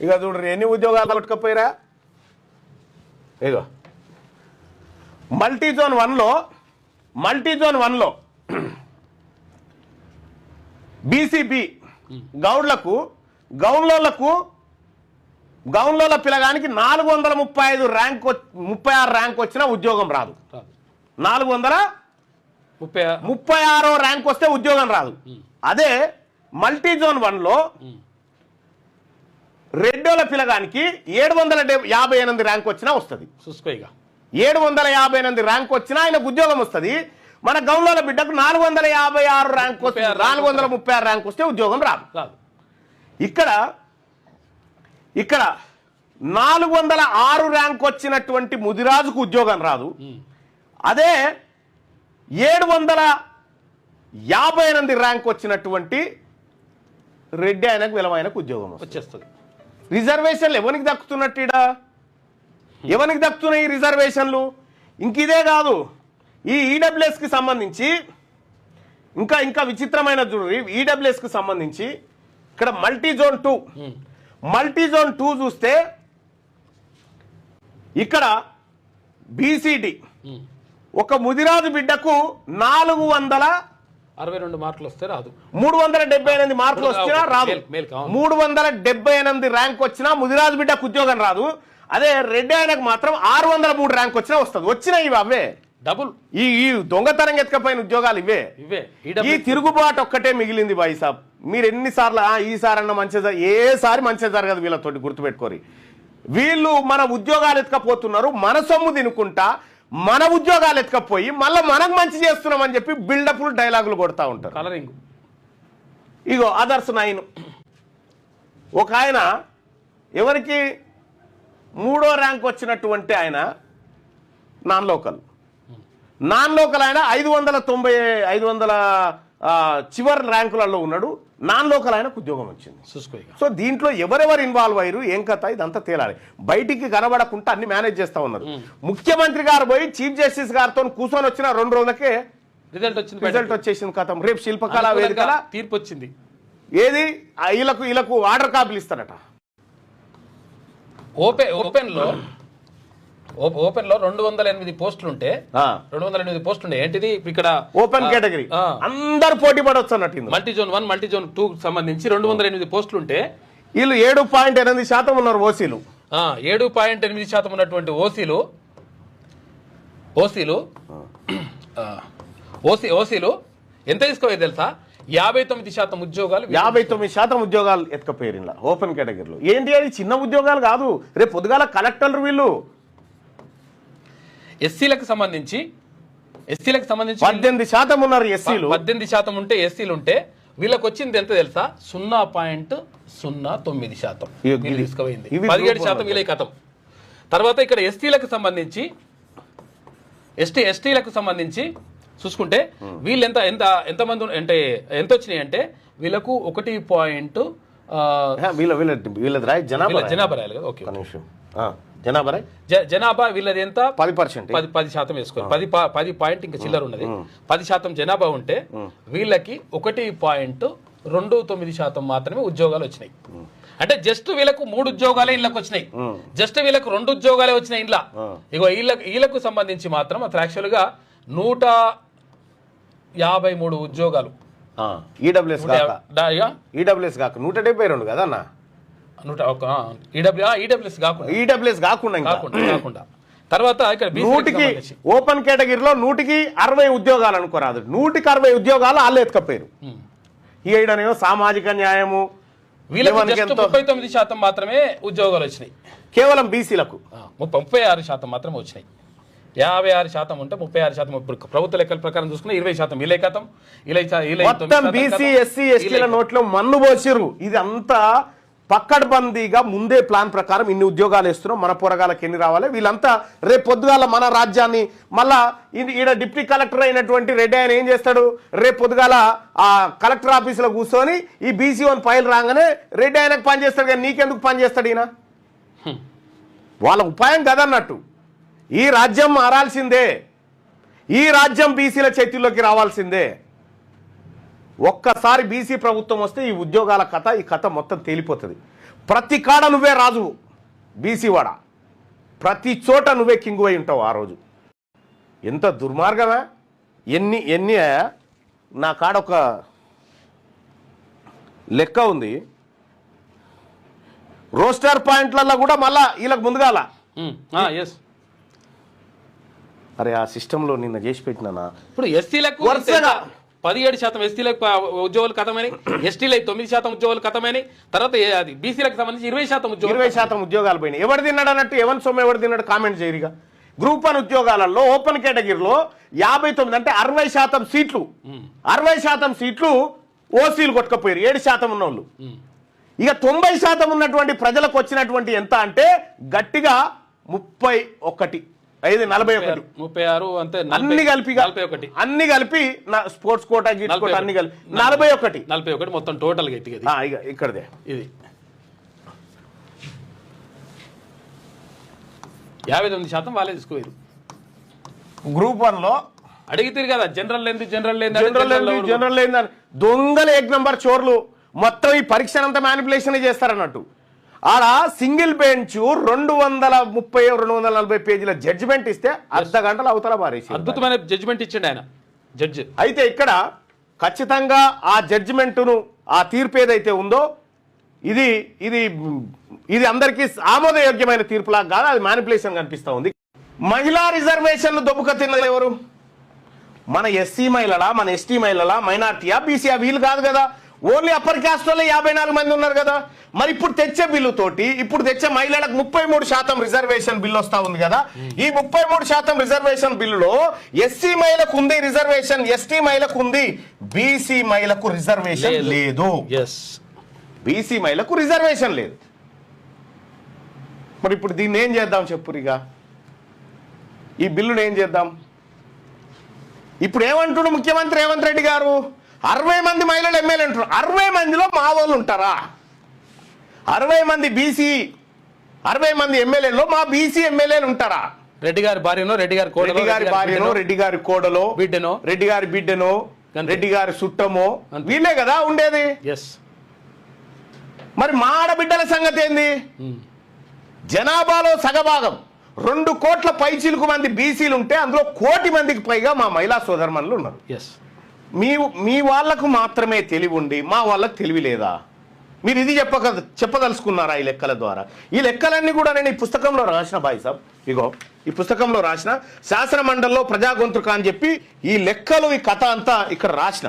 ఇక చూడరు ఎన్ని ఉద్యోగాలు కొట్టుకపోయిరా? ఇగో. మల్టీ జోన్ వన్లో మల్టీ జోన్ వన్లో బీసీబీ గౌడ్లకు గౌన్లోళ్ళకు గౌన్లోల పిల్లగానికి నాలుగు వందల ముప్పై ఐదు ర్యాంక్ ముప్పై ఆరు ర్యాంక్ వచ్చినా ఉద్యోగం రాదు. నాలుగు వందల ముప్పై ముప్పై ఆరో ర్యాంక్ వస్తే ఉద్యోగం రాదు. అదే మల్టీ జోన్ వన్లో రెడ్డోల పిల్లగానికి ఏడు వందల యాభై ఎనిమిది ర్యాంక్ వచ్చినా వస్తుంది. చూసుకో ఇక ఏడు వందల యాభై ఎనిమిది ర్యాంక్ వచ్చినా ఆయనకు ఉద్యోగం వస్తుంది. మన గౌన్లోల బిడ్డకు నాలుగు వందల యాభై ఆరు ర్యాంక్ వస్తుంది. నాలుగు వందల ముప్పై ఆరు ర్యాంక్ వస్తే ఉద్యోగం రాదు. ఇక్కడ ఇక్కడ నాలుగు వందల ఆరు ర్యాంక్ వచ్చినటువంటి ముదిరాజుకు ఉద్యోగం రాదు. అదే ఏడు వందల యాభై ఎనిమిది ర్యాంక్ వచ్చినటువంటి రెడ్డి ఆయనకు విలువైనకు ఉద్యోగం వచ్చేస్తుంది. రిజర్వేషన్లు ఎవరికి దక్కుతున్నట్టు ఈడ? ఎవరికి దక్కుతున్నాయి ఈ రిజర్వేషన్లు? ఇంక ఇదే కాదు. ఈ ఈడబ్ల్యూఎస్కి సంబంధించి ఇంకా ఇంకా విచిత్రమైన చూడండి ఈడబ్ల్యూఎస్కి సంబంధించి ఇక్కడ multi zone two. Multi zone two చూస్తే ఇక్కడ బీసీడి ఒక ముదిరాజు బిడ్డకు నాలుగు వందల అరవై రెండు మార్కులు వస్తే రాదు. మూడు వందల డెబ్బై ఎనిమిది మార్కులు వచ్చినా రాదు. మూడు వందల డెబ్బై ఎనిమిది ర్యాంక్ వచ్చినా ముదిరాజు బిడ్డకు ఉద్యోగం రాదు. అదే రెడ్డి ఆయనకు మాత్రం ఆరు వందల మూడు ర్యాంక్ వచ్చినా వస్తుంది. వచ్చినా ఇవి అవే. డబుల్. ఈ ఈ దొంగతనం ఎత్తుకపోయిన ఉద్యోగాలు ఇవే. ఇవే. ఈ తిరుగుబాటు ఒక్కటే మిగిలింది బాయి సాబ్. మీరు ఎన్నిసార్లు "ఆ, ఈసారి అన్న మంచి ఏసారి మంచి జరగదు వీళ్ళతోటి గుర్తుపెట్టుకోరి. వీళ్ళు మన ఉద్యోగాలు ఎత్తుకపోతున్నారు మన సొమ్ము తినుకుంటా మన ఉద్యోగాలు ఎత్తుకపోయి మళ్ళీ మనకు మంచి చేస్తున్నామని చెప్పి బిల్డప్లు డైలాగులు కొడతా ఉంటారు. కలరింగ్ ఇగో అదర్స్ నైన్ ఒక ఆయన ఎవరికి మూడో ర్యాంక్ వచ్చినటువంటి ఆయన నాన్ లోకల్. నాన్ లోకల్ ఆయన ఐదు వందల తొంభై ఐదు వందల చివరి ర్యాంకులలో ఉన్నాడు. నాన్ లోకల్ ఆయనకు ఉద్యోగం వచ్చింది. సో దీంట్లో ఎవరెవరు ఇన్వాల్వ్ అయ్యారు ఏం కథ ఇదంతా తేలాలి. బయటికి కనబడకుండా అన్ని మేనేజ్ చేస్తా ఉన్నారు. ముఖ్యమంత్రి గారు పోయి చీఫ్ జస్టిస్ గారితో కూర్చొని వచ్చిన రెండు రోజులకే రిజల్ట్ వచ్చింది రిజల్ట్. వచ్చేసింది కథం. రేపు శిల్పకళా వేదికల తీర్పు వచ్చింది. ఏది? ఆ వీళ్ళకు వీళ్ళకు ఆర్డర్ కాపీలు ఇస్తారట. ఓపెన్ ఓపెన్లో ఓపెన్లో రెండు వందల ఎనిమిది పోస్టులు ఉంటే రెండు వందల ఎనిమిది పోస్టులు ఉండే. ఏంటిది? ఇక్కడ ఓపెన్ కేటగిరీ. అందరు పోటీ పడవచ్చు అన్నట్టు. Multi zone one multi zone two సంబంధించి రెండు వందల ఎనిమిది పోస్టులు ఉంటే వీళ్ళు ఏడు పాయింట్ ఎనిమిది శాతం ఉన్నారు ఓసీలు. ఏడు పాయింట్ ఎనిమిది శాతం ఉన్నటువంటి ఓసీలు ఓసీలు ఓసీ ఓసీలు ఎంత తీసుకోవాలి తెలుసా? యాభై తొమ్మిది శాతం ఉద్యోగాలు యాభై తొమ్మిది శాతం ఉద్యోగాలు ఎత్తుకపోయారు ఇలా ఓపెన్ కేటగిరీలో. ఏంటి అది? చిన్న ఉద్యోగాలు కాదు. రేపు పొద్దుగాల కలెక్టర్లు వీళ్ళు ఎస్సీలకు సంబంధించి ఎస్సీలకు సంబంధించి పద్దెనిమిది శాతం ఉన్నారు ఎస్సీలు. పద్దెనిమిది శాతం ఉంటే ఎస్సీలు ఉంటే వీళ్ళకి వచ్చింది ఎంత తెలుసా? సున్నా పాయింట్ సున్నా తొమ్మిది శాతం. తీసుకుపోయింది. పదిహేడు శాతం వీళ్ళ కథం తర్వాత ఇక్కడ ఎస్టీలకు సంబంధించి ఎస్టీ ఎస్టీలకు సంబంధించి చూసుకుంటే వీళ్ళు ఎంత ఎంత ఎంతమంది అంటే ఎంత వచ్చినాయి అంటే వీళ్ళకు ఒకటి పాయింట్ వీళ్ళ వీళ్ళ జనాభా. జనాభా రాయాలి కదా? ఓకే నిమిషం జనాభా జనాభా వీళ్ళది ఎంత? పది పర్సెంట్. పది పది శాతం వేసుకోవాలి. పది పది పాయింట్ ఇంకా చిల్లర ఉన్నది. పది శాతం జనాభా ఉంటే వీళ్ళకి ఒకటి పాయింట్ రెండు తొమ్మిది శాతం మాత్రమే ఉద్యోగాలు వచ్చినాయి. అంటే జస్ట్ వీళ్ళకు మూడు ఉద్యోగాలే ఇళ్ళకి వచ్చినాయి. జస్ట్ వీళ్ళకు రెండు ఉద్యోగాలే వచ్చినాయి ఇంట్లో ఇగో వీళ్ళకు వీళ్ళకు సంబంధించి మాత్రం అసలు యాక్చువల్గా నూట యాభై మూడు ఉద్యోగాలు. ఈడబ్ల్యూఎస్ కాక. ఈడబ్ల్యూఎస్ నూట డెబ్బై రెండు కదా అన్న? నూట ఒక ఈడబ్ల్యూ ఈడబ్ల్యూఎస్ కాకుండా. ఈడబ్ల్యూఎస్ కాకుండా ఇంకా. కాకుండా కాకుండా. తర్వాత ఇక్కడ నూటికి. ఓపెన్ కేటగిరీలో నూటికి అరవై ఉద్యోగాలు అనుకోరాదు. నూటికి అరవై ఉద్యోగాలు వాళ్ళు ఎత్తుకపోయారు. ఉమ్. ఈడనేమో సామాజిక న్యాయము వీళ్ళకి ముప్పై తొమ్మిది శాతం మాత్రమే ఉద్యోగాలు వచ్చినాయి. కేవలం బీసీలకు. ముప్పై ముప్పై ఆరు శాతం మాత్రమే వచ్చినాయి. యాభై ఆరు శాతం ఉంటే ముప్పై ఆరు శాతం ఇప్పుడు ప్రభుత్వ లెక్కల ప్రకారం చూసుకున్న ఇరవై శాతం శా- వీలై తొమ్మిది మొత్తం బీసీ ఎస్సీ ఎస్టీల నోట్లో మన్ను పోసిర్రు. ఇది అంతా పక్కడ్బందీగా ముందే ప్లాన్ ప్రకారం ఇన్ని ఉద్యోగాలు ఇస్తున్నాం మన పోరగాళ్ళకి ఎన్ని రావాలి? వీళ్ళంతా రేపు పొద్దుగాల మన రాజ్యాన్ని మళ్ళా ఈడ డిప్యూటీ కలెక్టర్ అయినటువంటి రెడ్డి ఆయన ఏం చేస్తాడు? రేపు పొద్దుగాల ఆ కలెక్టర్ ఆఫీసులో కూర్చొని ఈ బీసీ వన్ ఫైల్ రాగానే రెడ్డి ఆయనకు పని చేస్తాడు కానీ నీకెందుకు పనిచేస్తాడు ఈయన? వాళ్ళ ఉపాయం కదన్నట్టు. ఈ రాజ్యం మారాల్సిందే. ఈ రాజ్యం బీసీల చేతుల్లోకి రావాల్సిందే. ఒక్కసారి బీసీ ప్రభుత్వం వస్తే ఈ ఉద్యోగాల కథ ఈ కథ మొత్తం తేలిపోతుంది. ప్రతి కాడ నువ్వే రాజు బీసీ వాడ? ప్రతి చోట నువ్వే కింగు అయి ఉంటావు ఆ రోజు. ఎంత దుర్మార్గమా? ఎన్ని ఎన్ని నా కాడ ఒక లెక్క ఉంది. రోస్టర్ పాయింట్లలో కూడా మళ్ళా వీళ్ళకి ముందుగాల. ఎస్ అరే ఆ సిస్టంలో నిన్న చేసి పెట్టినానా? ఇప్పుడు ఎస్సీలకు వరుసగా. పదిహేడు శాతం ఎస్టీలకు ఉద్యోగాలు కథమని ఎస్టీలకు తొమ్మిది శాతం ఉద్యోగాలు కథమని తర్వాత అది బీసీలకు సంబంధించి ఇరవై శాతం ఇరవై శాతం ఉద్యోగాలు పోయినాయి. ఎవరు తిన్నాడు అన్నట్టు ఎవరి సొమ్ము ఎవరు తిన్నాడు కామెంట్ చేయరిగా గ్రూప్ వన్ ఉద్యోగాలలో ఓపెన్ కేటగిరీలో యాభై తొమ్మిది అంటే అరవై శాతం సీట్లు. అరవై శాతం సీట్లు ఓసీలు కొట్టుకపోయారు. ఏడు శాతం ఉన్నోళ్ళు. ఇక తొంభై శాతం ఉన్నటువంటి ప్రజలకు వచ్చినటువంటి ఎంత అంటే గట్టిగా ముప్పై ఒకటి. ఐదు నలభై ఒకటి. ముప్పై ఆరు అంతే అన్ని కలిపి నలభై ఒకటి. అన్ని కలిపి నా స్పోర్ట్స్ కోటా గీట్స్ నలభై కోటా అన్ని కలిపి నలభై ఒకటి. నలభై ఒకటి మొత్తం టోటల్. ఆ, ఇక ఇక్కడదే. ఇది. యాభై తొమ్మిది శాతం వాళ్ళే తీసుకోలేదు గ్రూప్ వన్లో అడిగితే కదా జనరల్ ఏంది జనరల్ ఏంది జనరల్ ఏంది, జనరల్ ఏందని దొంగలు ఏక్ నెంబర్ చోర్లు. మొత్తం ఈ పరీక్షనంతా మ్యానిపులేషన్ చేస్తారన్నట్టు. ఆడ సింగిల్ బెంచ్ రెండు వందల ముప్పై రెండు వందల నలభై పేజీల జడ్జిమెంట్ ఇస్తే అర్ధ గంటలు అవతల పారేసి అద్భుతమైన జడ్జిమెంట్ ఇచ్చిండు ఆయన జడ్జి అయితే ఇక్కడ ఖచ్చితంగా ఆ జడ్జిమెంటును ఆ తీర్పు ఏదైతే ఉందో ఇది ఇది ఇది అందరికీ ఆమోదయోగ్యమైన తీర్పులా కాదు అది మ్యానిపులేషన్ కనిపిస్తా ఉంది. మహిళా రిజర్వేషన్లు దొబ్బుక తిన్నది ఎవరు? మన ఎస్సీ మహిళలా మన ఎస్టీ మహిళలా మైనార్టీయా బీసీయా వీళ్ళు కాదు కదా. ఓన్లీ అప్పర్ క్యాస్ట్ వాళ్ళే యాభై నాలుగు మంది ఉన్నారు కదా. మరి ఇప్పుడు తెచ్చే బిల్లు తోటి ఇప్పుడు తెచ్చే మహిళలకు ముప్పై మూడు శాతం రిజర్వేషన్ బిల్లు వస్తా ఉంది కదా. ఈ ముప్పై మూడు శాతం రిజర్వేషన్ బిల్లులో ఎస్సీ మహిళకు ఉంది రిజర్వేషన్ ఎస్టీ మహిళకు ఉంది. బీసీ మహిళకు రిజర్వేషన్ లేదు. బీసీ మహిళకు రిజర్వేషన్ లేదు. మరి ఇప్పుడు దీన్ని ఏం చేద్దాం చెప్పురిగా? ఈ బిల్లును ఏం చేద్దాం? ఇప్పుడు ఏమంటుడు ముఖ్యమంత్రి రేవంత్ రెడ్డి గారు? అరవై మంది మహిళలు ఎమ్మెల్యే అంటున్నారు. అరవై మందిలో మా వాళ్ళు ఉంటారా? అరవై మంది బీసీ అరవై మంది ఎమ్మెల్యేలో మా బీసీ ఎమ్మెల్యేలు ఉంటారా? రెడ్డి గారి భార్యనో రెడ్డి గారి రెడ్డి గారి భార్యనో రెడ్డి గారి కోడలో బిడ్డనో? రెడ్డి గారి బిడ్డనో. రెడ్డి గారి చుట్టమో. వీళ్ళే కదా ఉండేది? ఎస్ మరి మా ఆడబిడ్డల సంగతి ఏంది? జనాభాలో సగభాగం. రెండు కోట్ల పైచీలకు మంది బీసీలు ఉంటే అందులో కోటి మందికి పైగా మా మహిళా సోదరమణులు ఉన్నారు. ఎస్ మీ మీ వాళ్ళకు మాత్రమే తెలివి ఉండి మా వాళ్ళకు తెలివి లేదా? మీరు ఇది చెప్పక చెప్పదలుచుకున్నారా ఈ లెక్కల ద్వారా? ఈ లెక్కలన్నీ కూడా నేను ఈ పుస్తకంలో రాసిన బాయ్ సాబ్ ఇగో ఈ పుస్తకంలో రాసిన శాసన మండలిలో ప్రజా అని చెప్పి ఈ లెక్కలు ఈ కథ అంతా ఇక్కడ రాసిన.